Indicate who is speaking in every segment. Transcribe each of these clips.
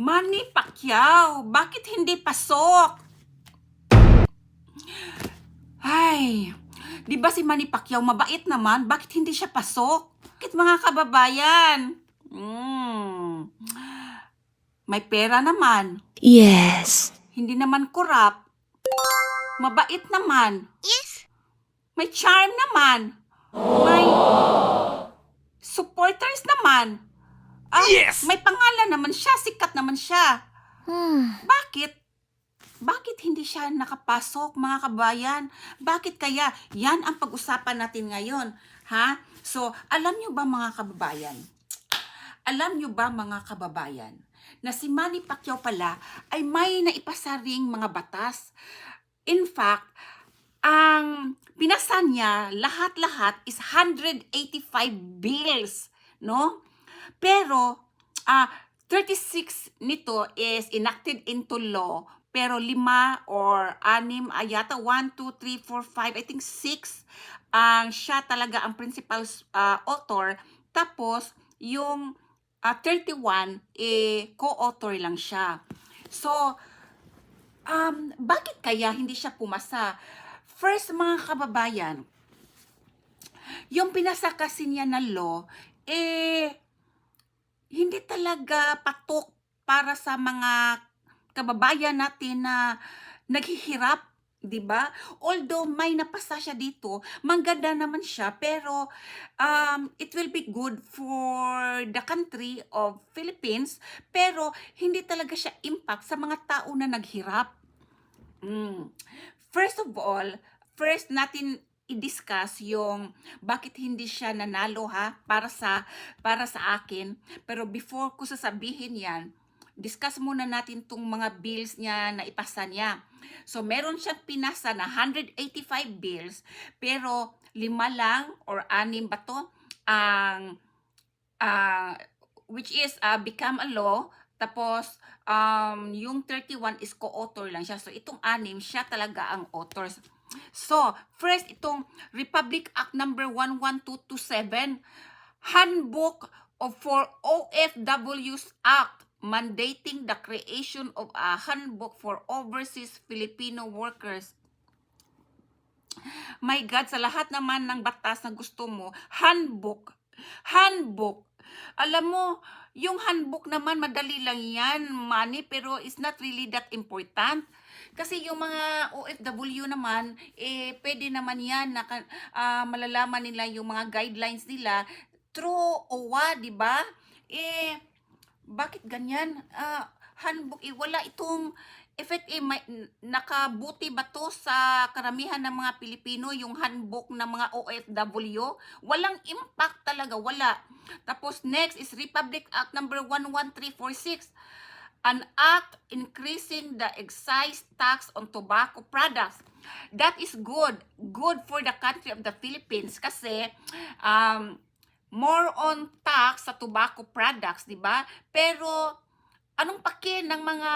Speaker 1: Manny Pacquiao, bakit hindi pasok? Ay, di ba si Manny Pacquiao mabait naman? Bakit hindi siya pasok? Bakit mga kababayan? Hmm. May pera naman.
Speaker 2: Yes.
Speaker 1: Hindi naman korap. Mabait naman.
Speaker 2: Yes.
Speaker 1: May charm naman. May supporters naman. Ah,
Speaker 3: Yes!
Speaker 1: May pangalan naman siya. Sikat naman siya.
Speaker 2: Hmm.
Speaker 1: Bakit? Bakit hindi siya nakapasok, mga kabayan? Bakit kaya? Yan ang pag-usapan natin ngayon. Ha? So, alam nyo ba mga kababayan? Alam nyo ba mga kababayan? Na si Manny Pacquiao pala ay may naipasaring mga batas. In fact, ang pinasa niya lahat-lahat is 185 bills, no? Pero ah 36 nito is enacted into law pero lima or anim ayata 1 2 3 4 5 I think 6 ang siya talaga ang principal ah, author tapos yung ah, 31 eh co-author lang siya. So um bakit kaya hindi siya pumasa? First mga kababayan, yung pinasa kasi niya na law eh hindi talaga patok para sa mga kababayan natin na naghihirap, 'di ba? Although may napasa siya dito, mangganda naman siya, pero um, it will be good for the country of Philippines, pero hindi talaga siya impact sa mga tao na naghirap. Mm. First of all, first natin i-discuss yung bakit hindi siya nanalo ha para sa para sa akin. Pero before ko sasabihin yan discuss muna natin tong mga bills niya na ipasa niya. So meron siyang pinasa na 185 bills pero lima lang or anim ba to ang ah, which is ah, become a law. Tapos um, yung 31 is co-author lang siya. So itong anim siya talaga ang authors So, first itong Republic Act number 11227, Handbook of for OFWs Act mandating the creation of a handbook for overseas Filipino workers. My God, sa lahat naman ng batas na gusto mo, handbook. Handbook. Alam mo, yung handbook naman, madali lang yan, money, pero it's not really that important. Kasi yung mga OFW naman, eh, pwede naman yan na ah, malalaman nila yung mga guidelines nila through OWA, di ba? Eh, bakit ganyan? Ah, handbook, eh, wala itong effect, eh, may, nakabuti ba to sa karamihan ng mga Pilipino, yung handbook ng mga OFW? Walang impact talaga, wala. Tapos next is Republic Act number 11346 an act increasing the excise tax on tobacco products. That is good. Good for the country of the Philippines kasi um, more on tax sa tobacco products, di ba? Pero anong pake ng mga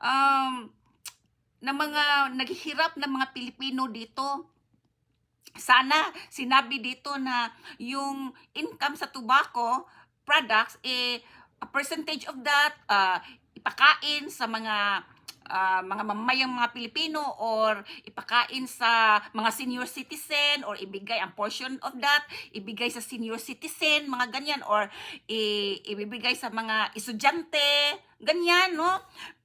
Speaker 1: um, ng mga naghihirap ng mga Pilipino dito? Sana sinabi dito na yung income sa tobacco products eh a percentage of that uh, ipakain sa mga uh, mga mamamayang mga Pilipino or ipakain sa mga senior citizen or ibigay ang portion of that ibigay sa senior citizen mga ganyan or i- ibibigay sa mga estudyante ganyan no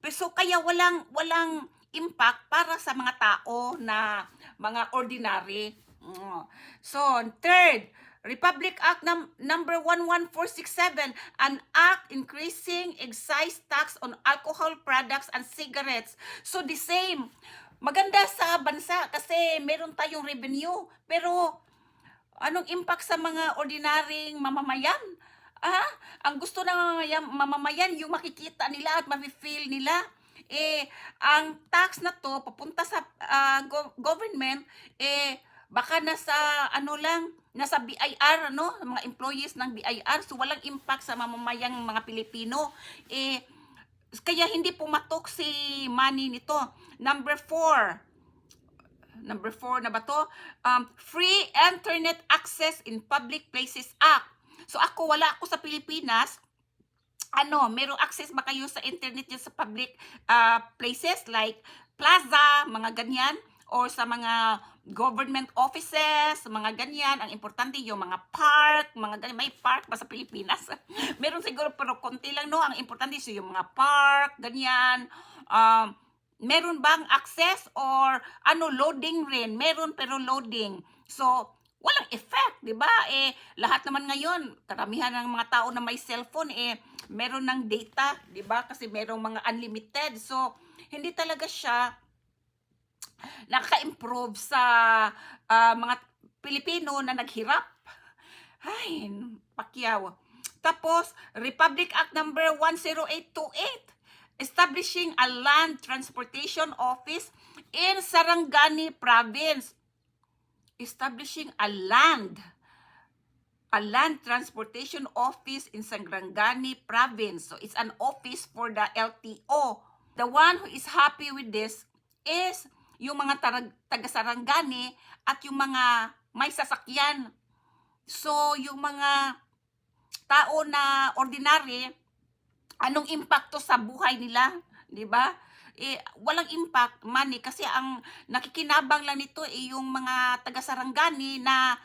Speaker 1: so kaya walang walang impact para sa mga tao na mga ordinary. So third Republic Act num- number 11467, an act increasing excise tax on alcohol products and cigarettes. So the same. Maganda sa bansa kasi meron tayong revenue. Pero anong impact sa mga ordinaryong mamamayan? Ah, ang gusto ng mamamayan, yung makikita nila at mafe-feel nila. Eh, ang tax na to papunta sa ah, go- government, eh, baka nasa ano lang, nasa BIR, ano, mga employees ng BIR, so walang impact sa mamamayang mga Pilipino. Eh, kaya hindi pumatok si Manny nito. Number four, number four na ba to? Um, Free Internet Access in Public Places Act. So ako, wala ako sa Pilipinas, ano, merong access ba kayo sa internet dyan sa public ah, places like plaza, mga ganyan, or sa mga government offices, mga ganyan. Ang importante yung mga park, mga ganyan. May park pa sa Pilipinas. Meron siguro pero konti lang, no? Ang importante is yung mga park, ganyan. Um, meron bang access or ano, loading rin? Meron pero loading. So, walang effect, 'di ba? Eh lahat naman ngayon, karamihan ng mga tao na may cellphone eh meron ng data, 'di ba? Kasi merong mga unlimited. So hindi talaga siya nakaka-improve sa ah, mga Pilipino na naghirap. Ay, pakyaw. Tapos, Republic Act number 10828 establishing a land transportation office in Sarangani province establishing a land a land transportation office in Sangrangani province. So it's an office for the LTO. The one who is happy with this is yung mga taga-Sarangani at yung mga may sasakyan. So yung mga tao na ordinary, anong impacto sa buhay nila, 'di ba? Eh, walang impact money kasi ang nakikinabang lang nito eh yung mga taga-Sarangani na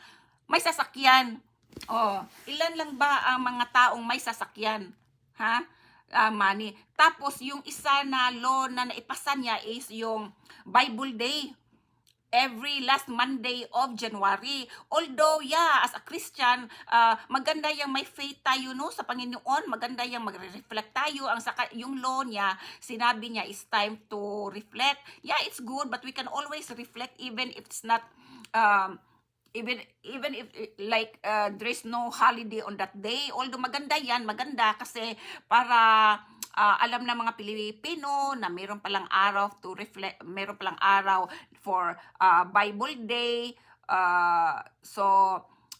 Speaker 1: may sasakyan. Oh, ilan lang ba ang mga taong may sasakyan? Ha? Ah, money. Tapos yung isa na law na naipasa niya is yung Bible Day every last Monday of January. Although, yeah, as a Christian, ah, maganda yung may faith tayo no sa Panginoon, maganda yung magre-reflect tayo. Ang saka yung law niya, sinabi niya is time to reflect. Yeah, it's good, but we can always reflect even if it's not um, even even if like uh, there is no holiday on that day although maganda yan maganda kasi para ah, alam ng mga Pilipino na mayroon palang araw to reflect mayroon palang araw for ah, Bible Day ah, so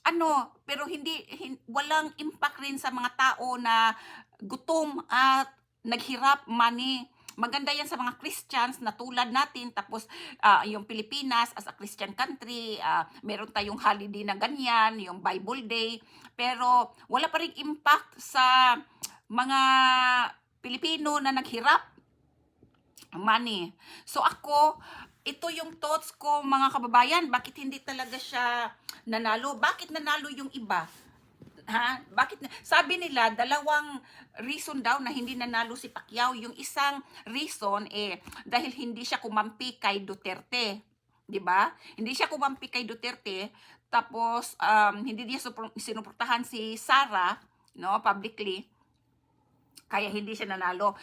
Speaker 1: ano pero hindi, hin- walang impact rin sa mga tao na gutom at naghirap money maganda yan sa mga Christians na tulad natin tapos ah, yung Pilipinas as a Christian country ah, meron tayong holiday na ganyan yung Bible Day. Pero wala pa rin impact sa mga Pilipino na naghirap money. So ako ito yung thoughts ko mga kababayan. Bakit hindi talaga siya nanalo? Bakit nanalo yung iba ha? Bakit sabi nila dalawang reason daw na hindi nanalo si Pacquiao. Yung isang reason eh dahil hindi siya kumampi kay Duterte. Ba? Hindi siya kumampi kay Duterte. Tapos um, hindi niya sinuportahan si Sara no publicly. Kaya hindi siya nanalo.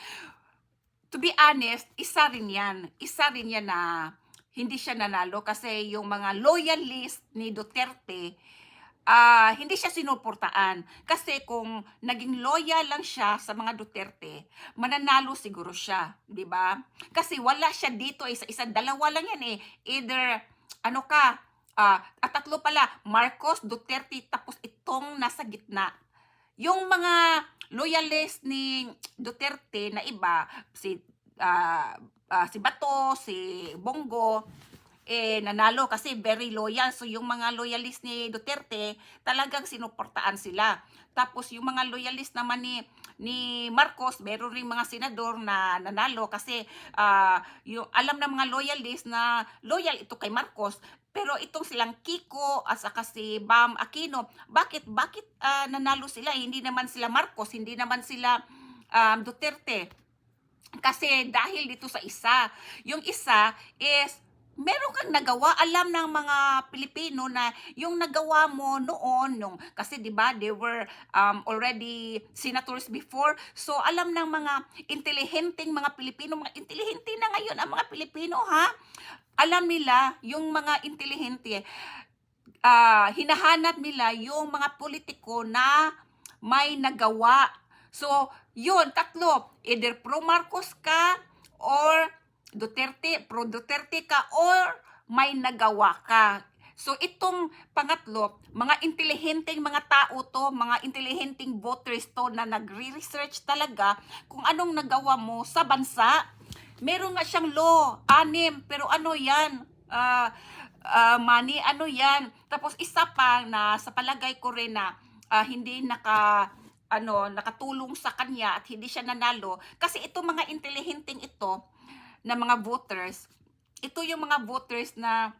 Speaker 1: To be honest isa rin yan. Isa rin yan na hindi siya nanalo kasi yung mga loyalist ni Duterte ah hindi siya sinuportaan. Kasi kung naging loyal lang siya sa mga Duterte, mananalo siguro siya, di ba? Kasi wala siya dito, isa-isa, dalawa lang yan eh. Either, ano ka, ah, at tatlo pala, Marcos, Duterte, tapos itong nasa gitna. Yung mga loyalist ni Duterte na iba, si, ah, ah, si Bato, si Bongo, eh nanalo kasi very loyal. So yung mga loyalist ni Duterte, talagang sinuportaan sila. Tapos yung mga loyalist naman ni ni Marcos, meron ring mga senador na nanalo kasi ah, yung alam ng mga loyalist na loyal ito kay Marcos. Pero itong silang Kiko at saka si Bam Aquino, bakit bakit ah, nanalo sila? Hindi naman sila Marcos, hindi naman sila um, Duterte. Kasi dahil dito sa isa, yung isa is meron kang nagawa. Alam ng mga Pilipino na yung nagawa mo noon nung kasi 'di ba they were um, already senators before. So alam ng mga intelihenteng mga Pilipino mga intelihente na ngayon ang mga Pilipino ha? Alam nila yung mga intelihente ah hinahanap nila yung mga politiko na may nagawa. So yun tatlo. Either pro Marcos ka or Duterte, pro Duterte ka or may nagawa ka. So itong pangatlo, mga intelihenteng mga tao to, mga intelihenteng voters to na nagre-research talaga kung anong nagawa mo sa bansa. Meron nga siyang law, anim, pero ano yan? Ah, ah, money, ano yan? Tapos isa pa na sa palagay ko rin na ah, hindi naka ano, nakatulong sa kanya at hindi siya nanalo. Kasi ito mga intelihenteng ito na mga voters, ito yung mga voters na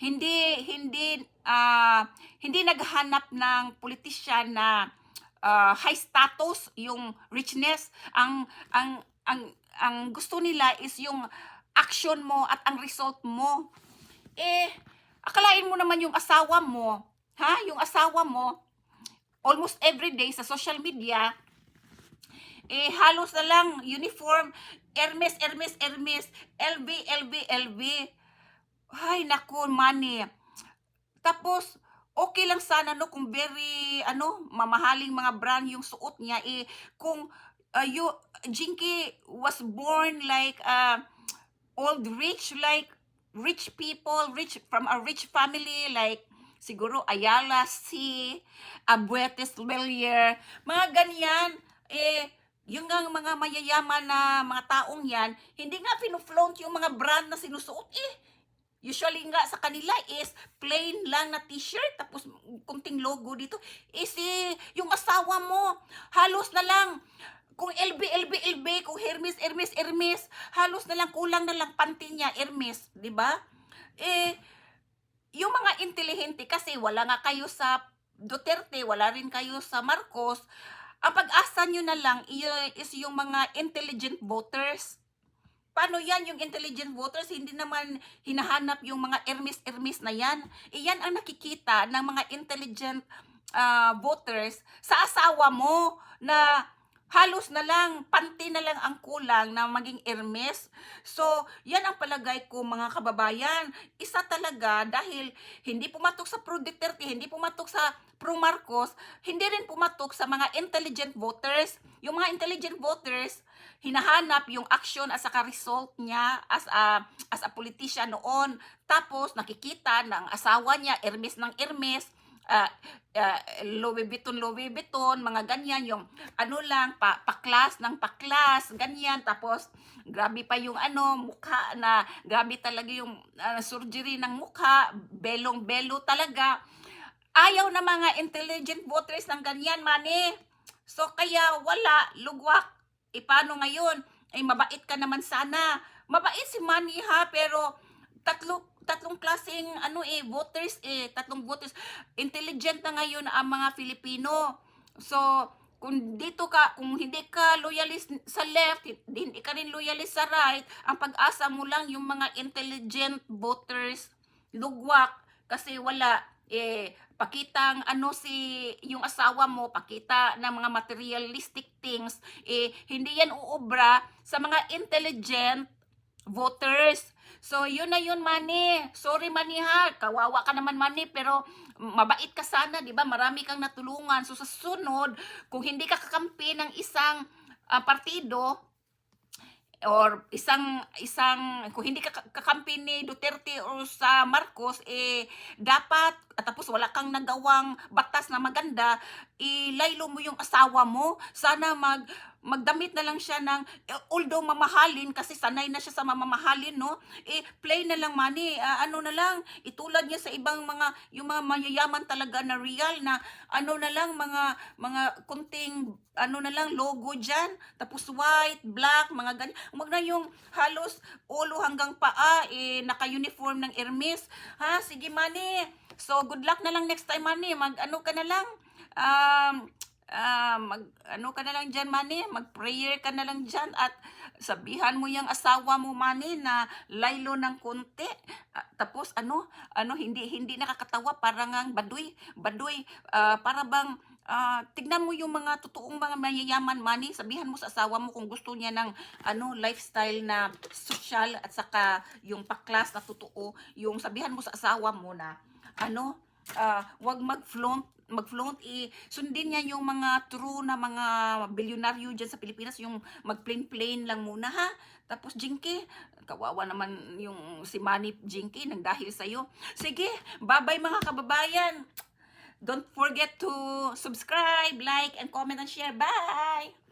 Speaker 1: hindi hindi ah, hindi naghanap ng politician na ah, high status yung richness. Ang ang ang ang gusto nila is yung action mo at ang result mo. Eh akalain mo naman yung asawa mo ha? Yung asawa mo almost every day sa social media eh halos na lang uniform Hermes Hermes Hermes LV LV LV ay, naku, money. Tapos, okay lang sana, no, kung very, ano, mamahaling mga brand yung suot niya, eh, kung, uh, you, Jinky was born like, uh, old rich, like, rich people, rich, from a rich family, like, siguro, Ayala C, Abuetes Villier, mga ganyan, eh, yung nga mga mayayaman na mga taong yan, hindi nga pinuflaunt yung mga brand na sinusuot, eh, Usually nga sa kanila is plain lang na t-shirt tapos kunting logo dito. Eh si yung asawa mo halos na lang kung LB, LB, LB, kung Hermes, Hermes, Hermes, halos na lang kulang na lang panty niya, Hermes, di ba? Eh, yung mga intelihente kasi wala nga kayo sa Duterte, wala rin kayo sa Marcos, ang pag-asa nyo na lang is yung mga intelligent voters paano yan yung intelligent voters hindi naman hinahanap yung mga Hermes-Hermes na yan iyan ang nakikita ng mga intelligent ah, voters sa asawa mo na halos na lang, panty na lang ang kulang na maging Hermes. So, yan ang palagay ko mga kababayan. Isa talaga dahil hindi pumatok sa Pro Duterte, hindi pumatok sa Pro Marcos, hindi rin pumatok sa mga intelligent voters. Yung mga intelligent voters, hinahanap yung action at saka result niya as a as a politician noon. Tapos nakikita ng asawa niya Hermes ng Hermes, uh, uh, Louis Vuitton, Louis Vuitton, mga ganyan, yung ano lang, pa, paklas ng paklas, ganyan. Tapos, grabe pa yung ano, mukha na, grabe talaga yung uh, surgery ng mukha, belong-belo talaga. Ayaw na mga intelligent voters ng ganyan, mani. So, kaya wala, lugwak. E, paano ngayon? Ay, mabait ka naman sana. Mabait si Manny ha, pero tatlo tatlong klaseng ano eh voters eh tatlong voters intelligent na ngayon ang mga Filipino so kung dito ka kung hindi ka loyalist sa left hindi ka rin loyalist sa right ang pag-asa mo lang yung mga intelligent voters lugwak kasi wala eh pakitang ano si yung asawa mo pakita ng mga materialistic things eh hindi yan uobra sa mga intelligent voters So, yun na yun, Manny. Sorry, Manny, ha. Kawawa ka naman, Manny, pero mabait ka sana, di ba? Marami kang natulungan. So, sa sunod, kung hindi ka kakampi ng isang ah, partido, or isang isang kung hindi ka kakampi ni Duterte o sa Marcos eh dapat at tapos wala kang nagawang batas na maganda ilaylo mo yung asawa mo. Sana mag magdamit na lang siya ng eh, although mamahalin kasi sanay na siya sa mamamahalin no? Eh play na lang money Ah, ano na lang itulad niya sa ibang mga yung mga mayayaman talaga na real na ano na lang mga mga kunting ano na lang logo diyan tapos white black mga ganyan. Wag na yung halos ulo hanggang paa eh naka-uniform ng Hermes. Ha sige money so good luck na lang next time money mag ano ka na lang? Um ah, mag ano ka na lang diyan Manny, mag-prayer ka na lang diyan at sabihan mo yung asawa mo Manny na laylo ng konti. Ah, tapos ano, ano hindi hindi nakakatawa parang ang baduy, baduy. Ah, para bang ah, tignan mo yung mga totoong mga mayayaman Manny, sabihan mo sa asawa mo kung gusto niya ng ano lifestyle na social at saka yung paklas na totoo, yung sabihan mo sa asawa mo na ano, ah, wag mag-flaunt mag-flaunt, eh, sundin niya yung mga true na mga bilyonaryo dyan sa Pilipinas, yung mag-plain-plain lang muna ha. Tapos Jinky, kawawa naman yung si Manny Jinky nang dahil sa'yo. Sige, bye-bye mga kababayan. Don't forget to subscribe, like, and comment and share. Bye!